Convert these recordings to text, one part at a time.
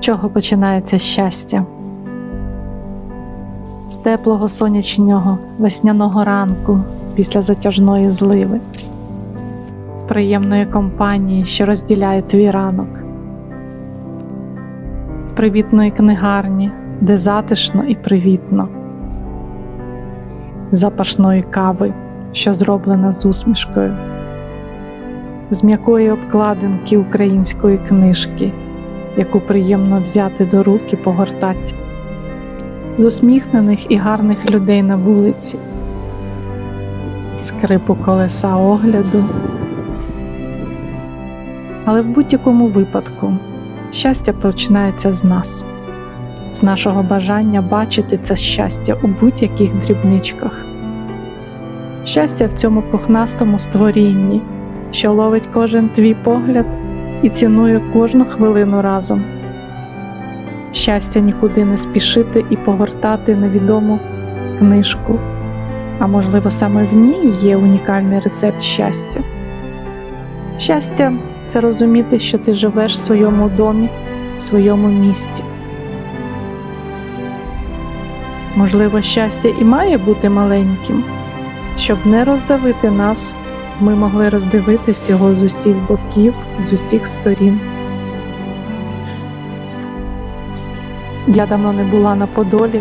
чого починається щастя. З теплого сонячного весняного ранку після затяжної зливи, з приємної компанії, що розділяє твій ранок, з привітної книгарні, де затишно і привітно, з запашної кави, що зроблена з усмішкою, з м'якої обкладинки української книжки яку приємно взяти до рук і погортати, з усміхнених і гарних людей на вулиці, скрипу колеса огляду. Але в будь-якому випадку щастя починається з нас, з нашого бажання бачити це щастя у будь-яких дрібничках. Щастя в цьому пухнастому створінні, що ловить кожен твій погляд і цінує кожну хвилину разом. Щастя нікуди не спішити і погортати невідому книжку, а можливо, саме в ній є унікальний рецепт щастя. Щастя це розуміти, що ти живеш в своєму домі, в своєму місті. Можливо, щастя і має бути маленьким, щоб не роздавити нас ми могли роздивитись його з усіх боків, з усіх сторін. Я давно не була на Подолі,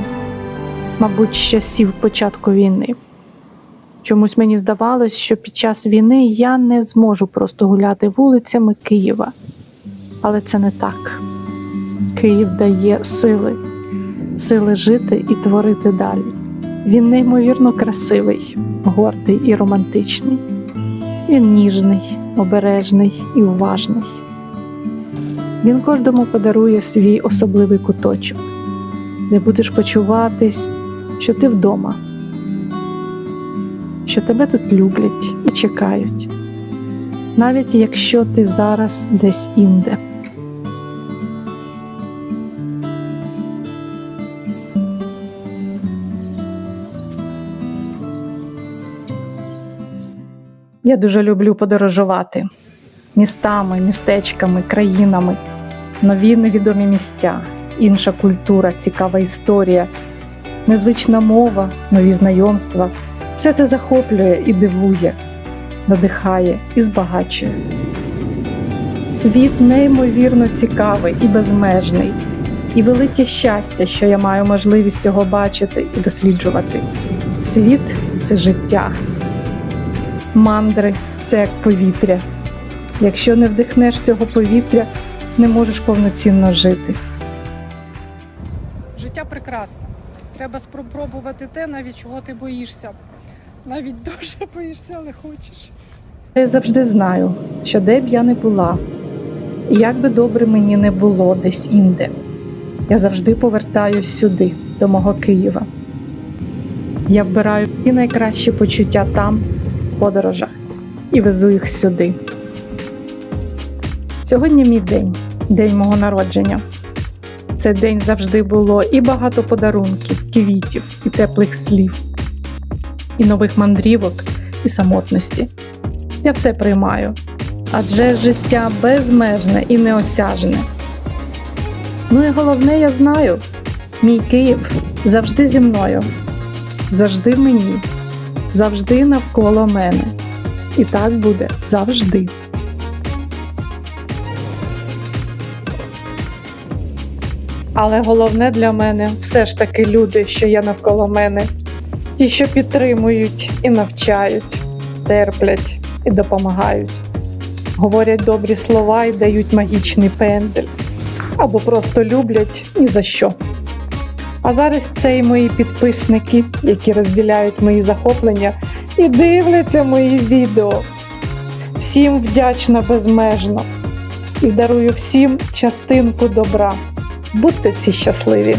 мабуть, з часів початку війни. Чомусь мені здавалось, що під час війни я не зможу просто гуляти вулицями Києва. Але це не так. Київ дає сили, сили жити і творити далі. Він неймовірно красивий, гордий і романтичний. Він ніжний, обережний і уважний. Він кожному подарує свій особливий куточок, де будеш почуватись, що ти вдома, що тебе тут люблять і чекають, навіть якщо ти зараз десь інде. Я дуже люблю подорожувати містами, містечками, країнами, нові невідомі місця, інша культура, цікава історія, незвична мова, нові знайомства. Все це захоплює і дивує, надихає і збагачує. Світ неймовірно цікавий і безмежний, і велике щастя, що я маю можливість його бачити і досліджувати. Світ це життя. Мандри це як повітря. Якщо не вдихнеш цього повітря, не можеш повноцінно жити. Життя прекрасне. Треба спробувати те, навіть чого ти боїшся. Навіть дуже боїшся, але хочеш. Я завжди знаю, що де б я не була, і як би добре мені не було десь інде, я завжди повертаюсь сюди, до мого Києва. Я вбираю всі найкращі почуття там, подорожах, і везу їх сюди. Сьогодні мій день, день мого народження. Це день завжди було і багато подарунків, квітів, і теплих слів, і нових мандрівок, і самотності. Я все приймаю, адже життя безмежне і неосяжне. Ну і головне, я знаю, мій Київ завжди зі мною, завжди мені, завжди навколо мене. І так буде завжди. Але головне для мене все ж таки люди, що є навколо мене, ті, що підтримують і навчають, терплять і допомагають, говорять добрі слова і дають магічний пендель, або просто люблять ні за що. А зараз це і мої підписники, які розділяють мої захоплення і дивляться мої відео. Всім вдячна безмежно і дарую всім частинку добра. Будьте всі щасливі!